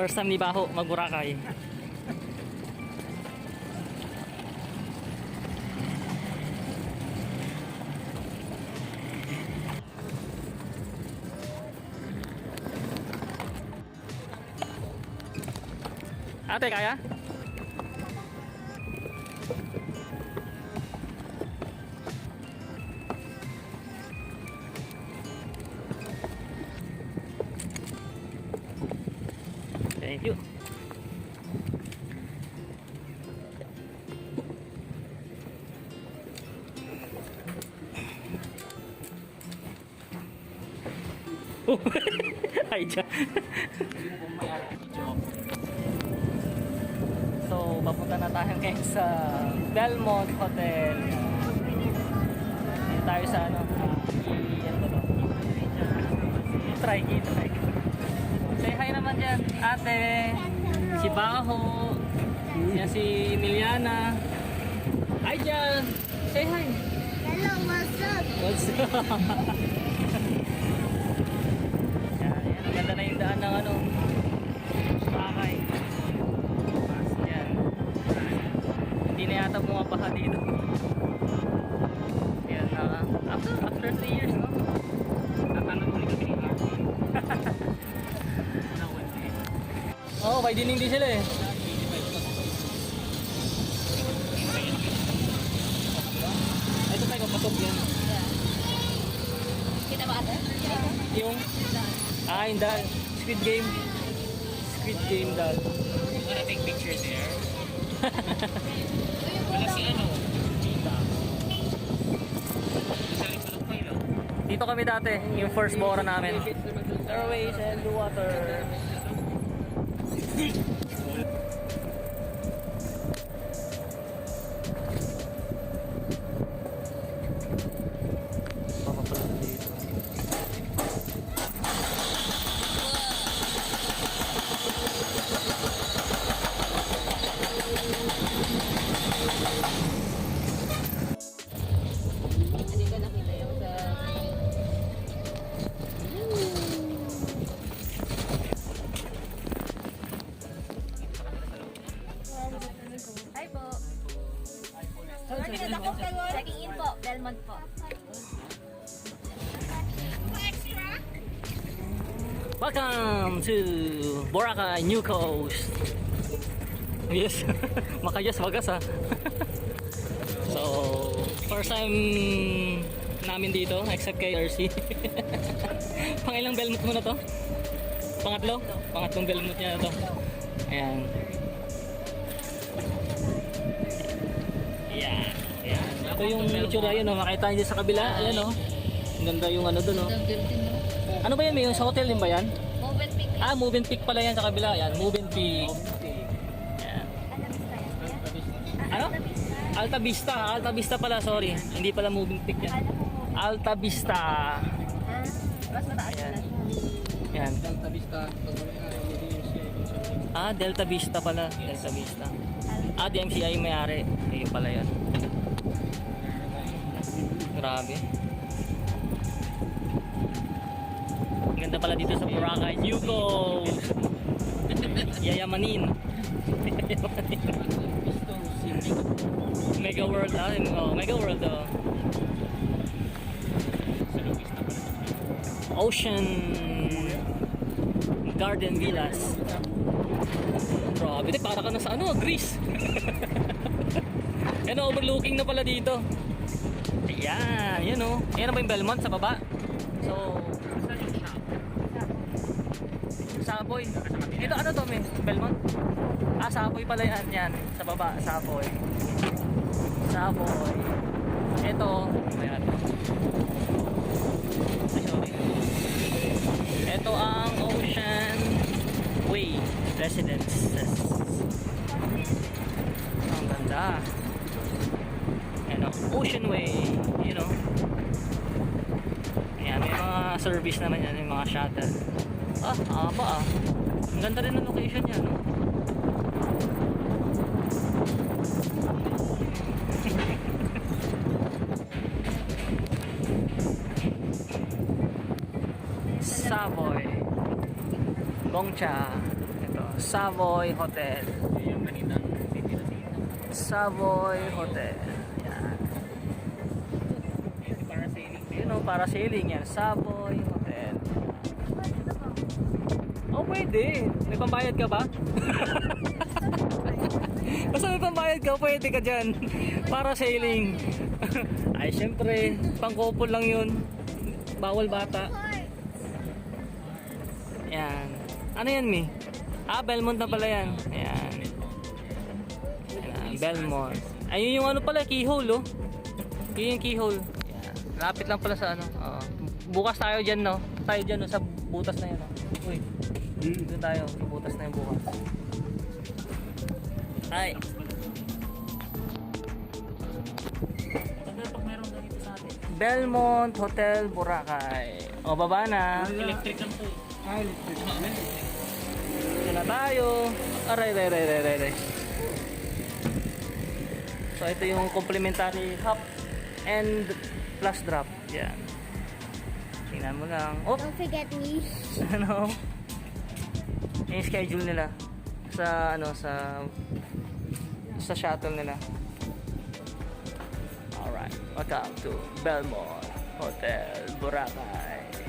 First time ni Baho mag-Boracay. Ate, kaya? Ay, dyan. so, papunta na tayo ngayon sa Belmont Hotel. Dito tayo sa ano, uh, ano? Try, i-try. Say hi naman dyan, ate. Si Baho. Yan si Emiliana. Hi dyan. Say hi. Hello, what's up? What's up? Na yung daan ng ano. Sakay. Yan. Hindi na yata bumabaha dito. Yan na. after, after 3 years, no? Tatanong ulit kami ni Arvin. Oo, oh, may dining din sila eh. Ito tayo papasok yan. Kita ba ate? Yung Ah, yung dal. Squid Game. Squid Game dal. Wanna take pictures there? Wala si ano, pilo. Dito kami dati, yung first bora namin. Airways and the water. Welcome to Boracay New Coast. Yes, makayas wagas ha. so, first time namin dito except kay RC. Pangilang Belmont mo na to? Pangatlo? Pangatlong Belmont niya na to. Ayan. Ayan. Ayan. Ito yung itsura yun, no? makita niyo sa kabila. Ayan, no? Ang ganda yung ano doon, no? Ano ba yan? May yung sa hotel din ba yan? Movement pick. Ah, Move and Pick pala yan sa kabila. Yan, Move and Pick. Yan. Ano? Alta Vista. Alta Vista pala, sorry. Hindi pala Move and Pick yan. Alta Vista. Mas mataas Ayan. na. Yan. Delta Vista, siya. Ah, Delta Vista pala. Delta Vista. Ah, DMCI may-ari. Ayun pala yan. Grabe. Ang ganda pala dito sa Boracay. New Coast. Yayamanin. Yayamanin. Mega World ah. Oh, Mega World oh. Ocean Garden Villas. Grabe, para ka na sa ano, Greece. yan overlooking na pala dito. Ayan, yan o. Ayan na ba yung Belmont sa baba? So, Saboy. Ito ano to, may Belmont? Ah, Saboy pala yan, yan. Sa baba, Saboy. Saboy. Ito, ayan. Ito ang Ocean Way Residences. Ang ganda. Ayan o, Ocean Way, you know. Ayan, may mga service naman yan, may mga shuttle. Ah, aba ah. Ang ganda rin ng location niya, no? Savoy. Gongcha. Ito, Savoy Hotel. Savoy Hotel. Yan. Para sailing. Yun o, para sailing yan. Savoy Oh, pwede. May pambayad ka ba? Basta may pambayad ka, pwede ka dyan. Para sailing. Ay, syempre, pang-couple lang yun. Bawal bata. Yan. Ano yan, Mi? Ah, Belmont na pala yan. Ayan. Ayan, Belmont. Ayun yung ano pala, keyhole, oh. Yun yung keyhole. Ayan. Lapit lang pala sa ano. Oo. bukas tayo dyan, no? Tayo dyan, no? Sa butas na yun, no? Uy. Doon tayo. Sa butas na yung bukas. Ay. Belmont Hotel Boracay. O, baba na. Electric lang po. Ah, electric. Ito na tayo. Aray, aray, aray, aray, aray. So, ito yung complimentary hop and plus drop. Yan. Tingnan mo lang. Oh, Don't forget me. ano? Yung schedule nila sa ano sa sa shuttle nila. Alright, welcome to Belmont Hotel Boracay.